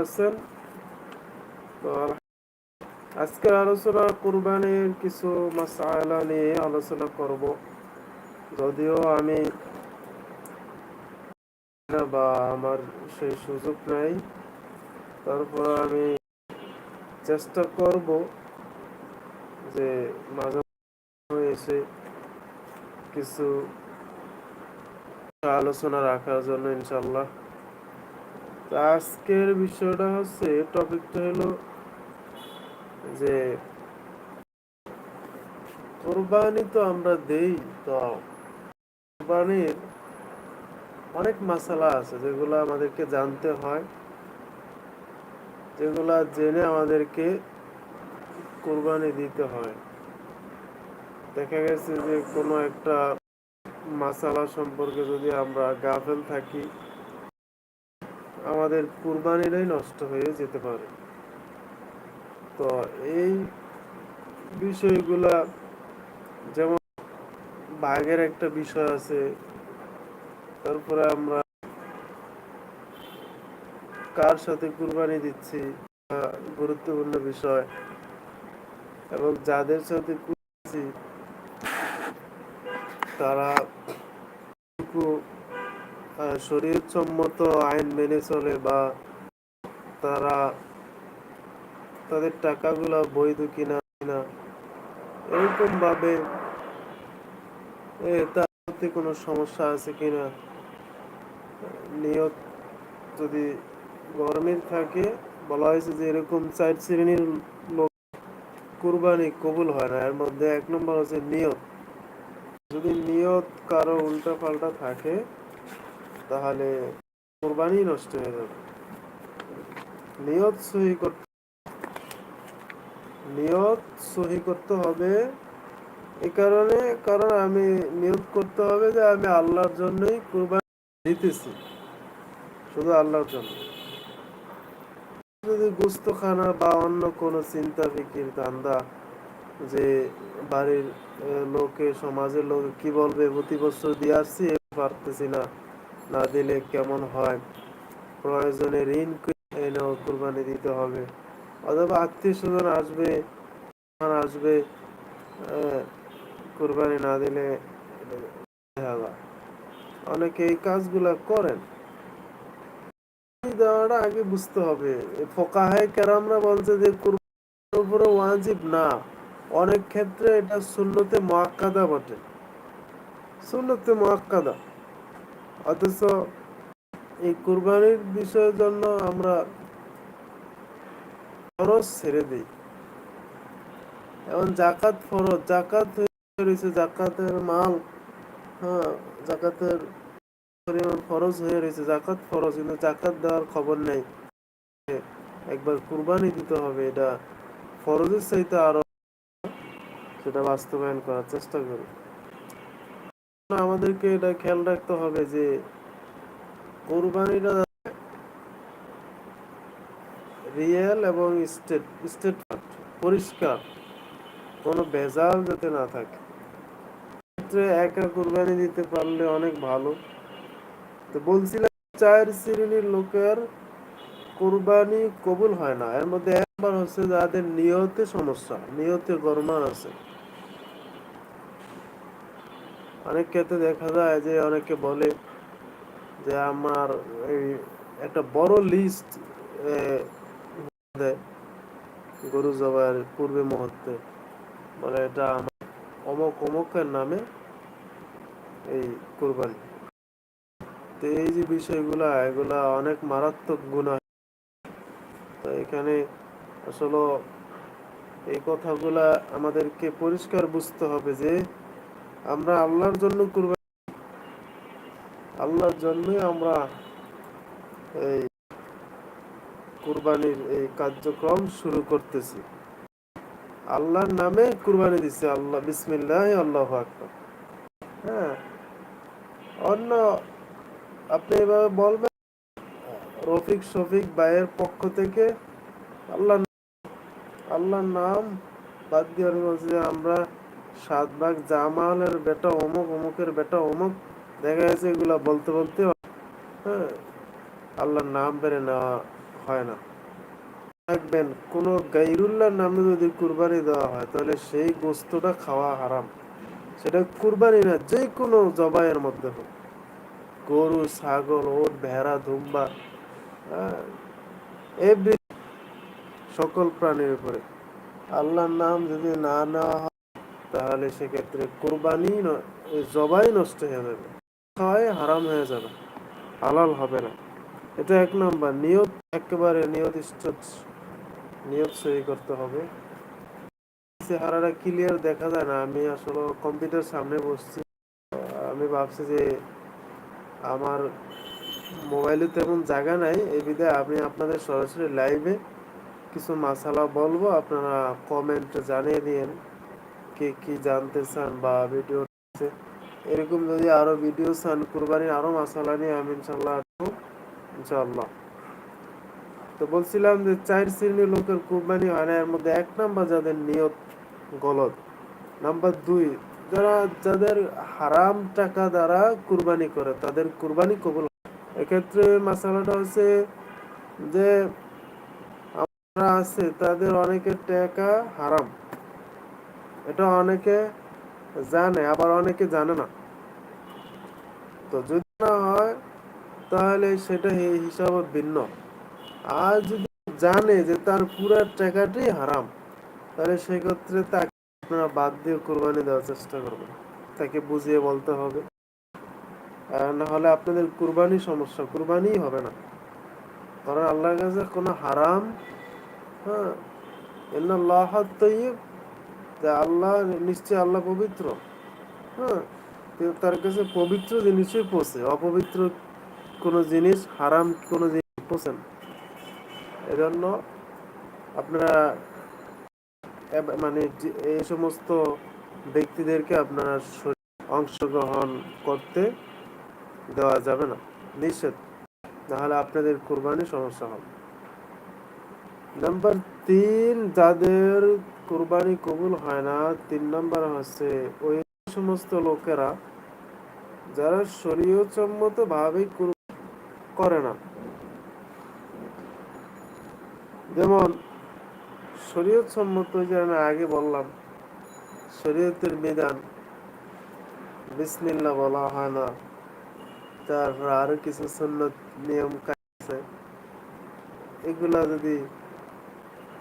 আছেন। আজকের আলোচনা কুরবানির কিছু মাসালা নিয়ে আলোচনা করব। যদিও আমি বা আমার সেই সুযোগ নাই, তারপর আমি চেষ্টা করব যে মাঝে মাঝে এসে কিছু আলোচনা রাখার জন্য ইনশাল্লাহ আজকের বিষয়টা হচ্ছে টপিকটা হলো যে কোরবানি তো আমরা দেই, তো কোরবানির অনেক মশালা আছে যেগুলো আমাদেরকে জানতে হয়, যেগুলা জেনে আমাদেরকে কোরবানি দিতে হয়। দেখা গেছে যে কোনো একটা মাসালা সম্পর্কে যদি আমরা গাফেল থাকি আমাদের কুরবানিরাই নষ্ট হয়ে যেতে পারে। তো এই বিষয়গুলা যেমন বাঘের একটা বিষয় আছে, তারপরে আমরা কার সাথে কুরবানি দিচ্ছি গুরুত্বপূর্ণ বিষয়। এবং যাদের সাথে তারা শরীর সম্মত আইন মেনে চলে বা তারা তাদের টাকাগুলা বৈধ কিনা কিনা এরকম ভাবে মধ্যে কোনো সমস্যা আছে কিনা? নিয়ত যদি গরমের থাকে, বলা হয়েছে যে এরকম চার শ্রেণির লোক কুরবানি কবুল হয় না। এর মধ্যে এক নম্বর হচ্ছে নিয়ত। যদি নিয়ত কারও উল্টা পাল্টা থাকে তাহলে কোরবানি নষ্ট হয়ে যাবে। নিয়ত সহি নিয়ত সহি করতে হবে এই কারণে, কারণ আমি নিয়ত করতে হবে যে আমি আল্লাহর জন্যই কোরবানি দিতেছি। শুধু আল্লাহর জন্য। যদি গুস্ত খানা বা অন্য কোনো চিন্তা ফিকির ধান্দা যে বাড়ির লোকে, সমাজের লোক কি বলবে, প্রতি বছর দিয়ে আসছি পারতেছি না। না দিলে কেমন হয়? প্রয়োজনে ঋণ এনেও কোরবানি দিতে হবে। অথবা আত্মীয় স্বজন আসবে আসবে কোরবানি না দিলে অনেকে এই কাজগুলা করেন। দেওয়াটা আগে বুঝতে হবে। ফোকাহায় কেরামরা বলছে যে উপরে ওয়াজিব না। অনেক ক্ষেত্রে এটা সুন্নতে মোয়াক্কাদা বটে। সুন্নতে মোয়াক্কাদা অথচ এই কুরবানির বিষয়ের জন্য আমরা ফরজ ছেড়ে দিই। এখন জাকাত ফরজ জাকাত হয়ে রয়েছে জাকাতের মাল হ্যাঁ জাকাতের পরিমাণ ফরজ হয়ে রয়েছে জাকাত ফরজ, কিন্তু জাকাত দেওয়ার খবর নেই। একবার কুরবানি দিতে হবে, এটা ফরজের চাইতে আরও সেটা বাস্তবায়ন করার চেষ্টা করি আমাদেরকে এটা খেয়াল রাখতে হবে যে কোরবানিটা রিয়েল এবং স্টেট স্টেট পরিষ্কার, কোনো ভেজাল যাতে না থাকে। ক্ষেত্রে একা কোরবানি দিতে পারলে অনেক ভালো। তো বলছিলাম, চার শ্রেণির লোকের কোরবানি কবুল হয় না। এর মধ্যে একবার হচ্ছে যাদের নিয়তে সমস্যা, নিয়তে গরমান আছে। অনেক ক্ষেত্রে দেখা যায় যে অনেকে বলে যে আমার এই একটা বড় লিস্ট গরু জবাইয়ের পূর্বে মুহূর্তে। বলে এটা আমার অমক অমকের নামে এই কোরবানি। তো এই যে বিষয়গুলা, এগুলা অনেক মারাত্মক গুণা তো এখানে আসলে এই কথাগুলা আমাদেরকে পরিষ্কার বুঝতে হবে যে আমরা আল্লাহর জন্য কুরবানি আল্লাহর জন্যই আমরা এই কুরবানির এই কার্যক্রম শুরু করতেছি। আল্লাহর নামে কুরবানি দিচ্ছে আল্লাহ, বিসমিল্লাহ, আল্লাহ আকবার। হ্যাঁ। অন্য আপনি এভাবে বলবেন, রফিক শফিক ভাইয়ের পক্ষ থেকে আল্লাহ আল্লাহর নাম বাদ দিয়ে আমরা সাত ভাগ জামালের বেটা অমুক, অমুকের বেটা অমুক। দেখা গেছে এগুলা বলতে বলতে হ্যাঁ আল্লাহর নাম বেড়ে নেওয়া হয় না। রাখবেন কোনো গাইরুল্লাহর নামে যদি কুরবানি দেওয়া হয়, তাহলে সেই গোস্তটা খাওয়া হারাম। সেটা কুরবানি না, যে কোনো জবাইয়ের মধ্যে হোক। গরু, ছাগল, ওট, ভেড়া, ধুম্বা এভরি সকল প্রাণীর উপরে। আল্লাহর নাম যদি না নেওয়া হয় তাহলে সেক্ষেত্রে কোরবানি জবাই নষ্ট হয়ে যাবে। খাওয়াই হারাম হয়ে যাবে। হালাল হবে না। এটা এক নম্বর। নিয়ত একেবারে নিয়ত নিয়ত সহি করতে হবে। চেহারাটা ক্লিয়ার দেখা যায় না। আমি আসলে কম্পিউটার সামনে বসছি। আমি ভাবছি যে আমার মোবাইলে তেমন জায়গা নাই। এই বিধায় আমি আপনাদের সরাসরি লাইভে কিছু মাসালা বলব। আপনারা কমেন্ট জানিয়ে দিন কে, কি জানতে চান বা ভিডিও এরকম যদি আরও ভিডিও চান, কুরবানির আরও মাসালা নিয়ে আমি ইনশাল্লাহ আসব, ইনশাল্লাহ। তো বলছিলাম যে চার শ্রেণির লোকের কুরবানি হয় না, এর মধ্যে এক নাম্বার যাদের নিয়ত গলত, নাম্বার দুই, যারা, যাদের হারাম টাকা দ্বারা কুরবানি করে, তাদের কুরবানি কবুল। এক্ষেত্রে মাসালাটা হচ্ছে যে যারা আছে, তাদের অনেকের টাকা হারাম। এটা অনেকে জানে, আবার অনেকে জানে না। তো যদি না হয়, তাহলে সেটা হিসাব ভিন্ন। আর যদি জানে যে তার পুরো টাকাটাই হারাম, তাহলে সেক্ষেত্রে তাকে আপনারা বাদ দিয়ে কোরবানি দেওয়ার চেষ্টা করবেন। তাকে বুঝিয়ে বলতে হবে। না হলে আপনাদের কুরবানি সমস্যা কুরবানি হবে না। কারণ আল্লাহর কাছে কোনো হারাম হ্যাঁ যে আল্লাহ নিশ্চয় আল্লাহ পবিত্র। হ্যাঁ তার কাছে পবিত্র জিনিসই পৌঁছে। অপবিত্র কোনো জিনিস, হারাম কোনো জিনিস পৌঁছে না। এজন্য আপনারা মানে এই সমস্ত ব্যক্তিদেরকে আপনারা অংশগ্রহণ করতে দেওয়া যাবে না। নিষেধ। নাহলে আপনাদের কোরবানি সমস্যা হবে। নাম্বার তিন, যাদের কোরবানি কবুল হয় না। তিন নাম্বার হচ্ছে, ওই সমস্ত লোকেরা যারা শরীয়ত সম্মত ভাবে করে না। যেমন, শরীয়ত সম্মত যে আমি আগে বললাম, শরীয়তের বিধান বিসমিল্লা বলা হয় না। তার আরও কিছু সুন্নত নিয়ম কাজ আছে। এগুলা যদি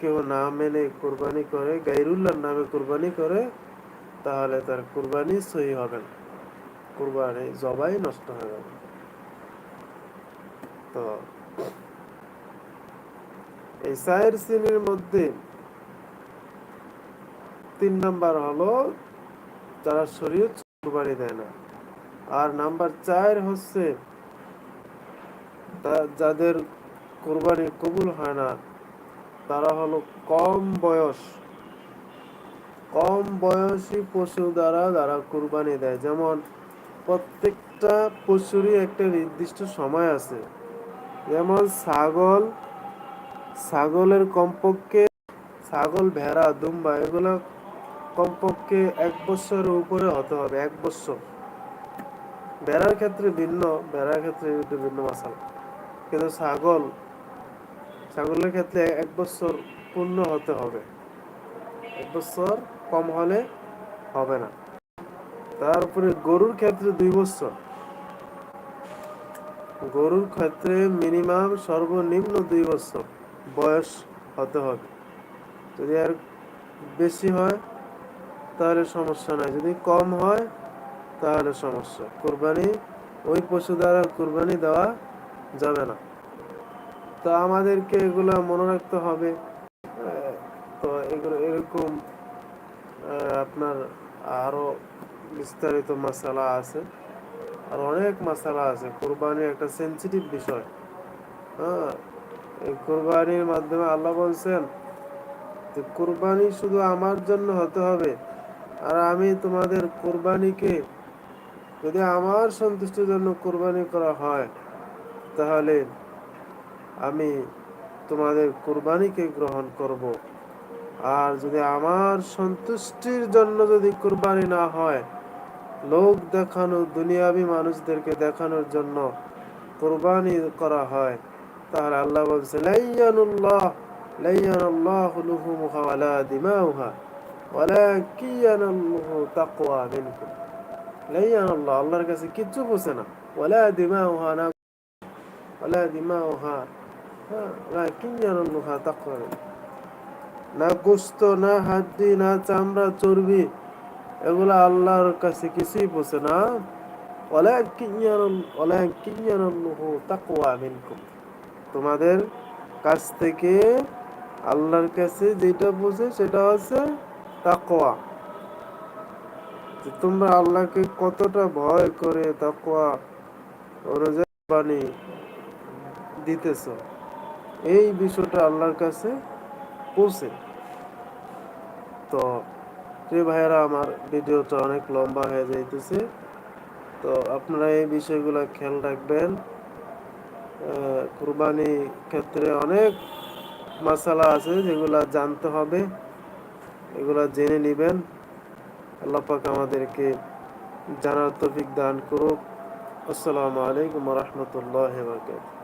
কেউ না মেনে কোরবানি করে, গাইরুল্লাহর নামে কোরবানি করে, তাহলে তার কোরবানি সহি হবে না। কোরবানি জবাই নষ্ট হয়ে যাবে। তো এই চায়ের শ্রেণির মধ্যে তিন নাম্বার হলো, যারা শরীয়ত কোরবানি দেয় না। আর নাম্বার চার হচ্ছে যাদের কোরবানি কবুল হয় না তারা হলো কম বয়স। কম বয়সী পশু দ্বারা যারা কুরবানি দেয়। যেমন, প্রত্যেকটা পশুরই একটা নির্দিষ্ট সময় আছে। যেমন, ছাগল, ছাগলের কমপক্ষে ছাগল, ভেড়া, দুম্বা, এগুলো কমপক্ষে এক বছরের উপরে হতে হবে, এক বছর। ভেড়ার ক্ষেত্রে ভিন্ন, ভেড়ার ক্ষেত্রে ভিন্ন মশালা কিন্তু ছাগল ছাগলের ক্ষেত্রে এক বছর পূর্ণ হতে হবে। এক বছর কম হলে হবে না। তারপরে গরুর ক্ষেত্রে দুই বছর। গরুর ক্ষেত্রে মিনিমাম সর্বনিম্ন দুই বছর বয়স হতে হবে। যদি আর বেশি হয়, তাহলে সমস্যা নাই। যদি কম হয়, তাহলে সমস্যা। কোরবানি ওই পশু দ্বারা কোরবানি দেওয়া যাবে না। তো আমাদেরকে এগুলো মনে রাখতে হবে। তো এগুলো এরকম আপনার আরও বিস্তারিত মশালা আছে। আর অনেক মশালা আছে। কোরবানি একটা সেন্সিটিভ বিষয়। হ্যাঁ এই কোরবানির মাধ্যমে আল্লাহ বলছেন যে, কোরবানি শুধু আমার জন্য হতে হবে। আর আমি তোমাদের কোরবানিকে যদি আমার সন্তুষ্টির জন্য কোরবানি করা হয়, তাহলে আমি তোমাদের কোরবানিকে গ্রহণ করব। আর যদি আমার সন্তুষ্টির জন্য যদি কোরবানি না হয়, লোক দেখানো, দুনিয়াবি মানুষদেরকে দেখানোর জন্য কোরবানি করা হয়, তাহলে আল্লাহ বলছে, লাইয়ানুল্লাহ লাইয়ানুল্লাহ লুহুমুহা ওয়ালা দিমাউহা ওয়ালাকিন তাকওয়া মিনকুম। লাইয়ানুল্লাহ, আল্লাহর কাছে কিচ্ছু পৌঁছে না। ওয়ালা দিমাউহা না, ওয়ালা দিমাউহা হ্যাঁ মিনকুম না গোস্ত, না হাড্ডি, না চামড়া, চর্বি, এগুলো আল্লাহর কাছে কিছুই না। তোমাদের কাছ থেকে আল্লাহর কাছে যেটা বোঝে সেটা হচ্ছে তাকোয়া তোমরা আল্লাহকে কতটা ভয় করে তাকোয়া বাণী দিতেছ। এই বিষয়টা আল্লাহর কাছে পৌঁছে। তো যে ভাইয়েরা, আমার ভিডিওটা অনেক লম্বা হয়ে যাইতেছে। তো, আপনারা এই বিষয়গুলো খেয়াল রাখবেন। কুরবানি ক্ষেত্রে অনেক মশালা আছে যেগুলা জানতে হবে, এগুলা জেনে নেবেন। আল্লাহ পাক আমাদেরকে জানার তৌফিক দান করুক। আসসালামু আলাইকুম রহমতুল্লাহ বারকাতুহু।